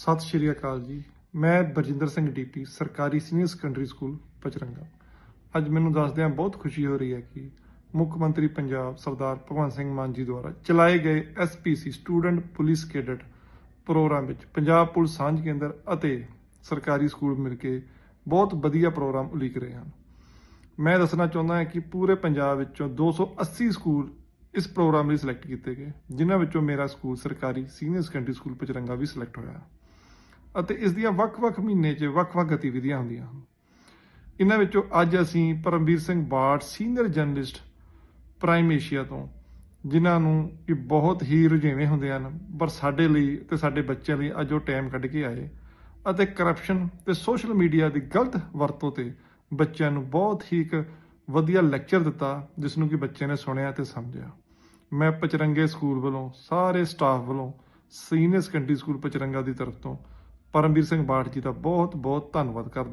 ਸਤਿ ਸ਼੍ਰੀ ਅਕਾਲ ਜੀ। ਮੈਂ ਬਰਜਿੰਦਰ ਸਿੰਘ ਡੀਪੀ, ਸਰਕਾਰੀ ਸੀਨੀਅਰ ਸੈਕੰਡਰੀ ਸਕੂਲ ਪਚਰੰਗਾ ਅੱਜ ਮੈਨੂੰ ਦੱਸਦਿਆਂ ਬਹੁਤ ਖੁਸ਼ੀ ਹੋ ਰਹੀ ਹੈ ਕਿ ਮੁੱਖ ਮੰਤਰੀ ਪੰਜਾਬ ਸਰਦਾਰ ਭਗਵੰਤ ਸਿੰਘ ਮਾਨ ਜੀ ਦੁਆਰਾ ਚਲਾਏ ਗਏ SPC student police cadet program ਵਿੱਚ ਪੰਜਾਬ ਪੁਲਿਸ ਸਾਂਝ ਕੇਂਦਰ ਅਤੇ ਸਰਕਾਰੀ ਸਕੂਲ ਮਿਲ ਕੇ ਬਹੁਤ ਵਧੀਆ ਪ੍ਰੋਗਰਾਮ ਉਲੀਕ ਰਹੇ ਹਨ। ਮੈਂ ਦੱਸਣਾ ਚਾਹੁੰਦਾ ਹਾਂ ਕਿ ਪੂਰੇ ਪੰਜਾਬ ਵਿੱਚੋਂ 280 ਸਕੂਲ ਇਸ ਪ੍ਰੋਗਰਾਮ ਲਈ ਸਿਲੈਕਟ ਕੀਤੇ ਗਏ, ਜਿਨ੍ਹਾਂ ਵਿੱਚੋਂ ਮੇਰਾ ਸਕੂਲ ਸਰਕਾਰੀ ਸੀਨੀਅਰ ਸੈਕੰਡਰੀ ਸਕੂਲ ਪਚਰੰਗਾ ਵੀ ਸਿਲੈਕਟ ਹੋਇਆ। ਅਤੇ ਇਸ ਦੀਆਂ ਵੱਖ-ਵੱਖ ਮਹੀਨੇ 'ਚ ਵੱਖ-ਵੱਖ ਗਤੀਵਿਧੀਆਂ ਹੁੰਦੀਆਂ ਹਨ। ਇਹਨਾਂ ਵਿੱਚੋਂ ਅੱਜ ਅਸੀਂ Paramvir Singh Bath, senior journalist Prime Asia ਤੋਂ, ਜਿਨ੍ਹਾਂ ਨੂੰ ਕਿ ਬਹੁਤ ਹੀ ਰੁਝੇਵੇਂ ਹੁੰਦੇ ਹਨ, ਪਰ ਸਾਡੇ ਲਈ ਤੇ ਸਾਡੇ ਬੱਚਿਆਂ ਲਈ ਅੱਜ ਉਹ ਟਾਈਮ ਕੱਢ ਕੇ ਆਏ ਅਤੇ ਕਰਪਸ਼ਨ ਤੇ ਸੋਸ਼ਲ ਮੀਡੀਆ ਦੀ ਗਲਤ ਵਰਤੋਂ ਤੇ ਬੱਚਿਆਂ ਨੂੰ ਬਹੁਤ ਹੀ ਇੱਕ ਵਧੀਆ ਲੈਕਚਰ ਦਿੱਤਾ ਜਿਸ ਨੂੰ ਕਿ ਬੱਚਿਆਂ ਨੇ ਸੁਣਿਆ ਤੇ ਸਮਝਿਆ। ਮੈਂ ਪਚਰੰਗੇ ਸਕੂਲ ਵੱਲੋਂ, ਸਾਰੇ ਸਟਾਫ ਵੱਲੋਂ ਸੀਨੀਅਰ ਸੈਕੰਡਰੀ ਸਕੂਲ ਪਚਰੰਗਾ ਦੀ ਤਰਫ ਤੋਂ ਪਰਮਵੀਰ ਸਿੰਘ ਬਾਠ ਜੀ ਦਾ ਬਹੁਤ ਬਹੁਤ ਧੰਨਵਾਦ ਕਰਦਾ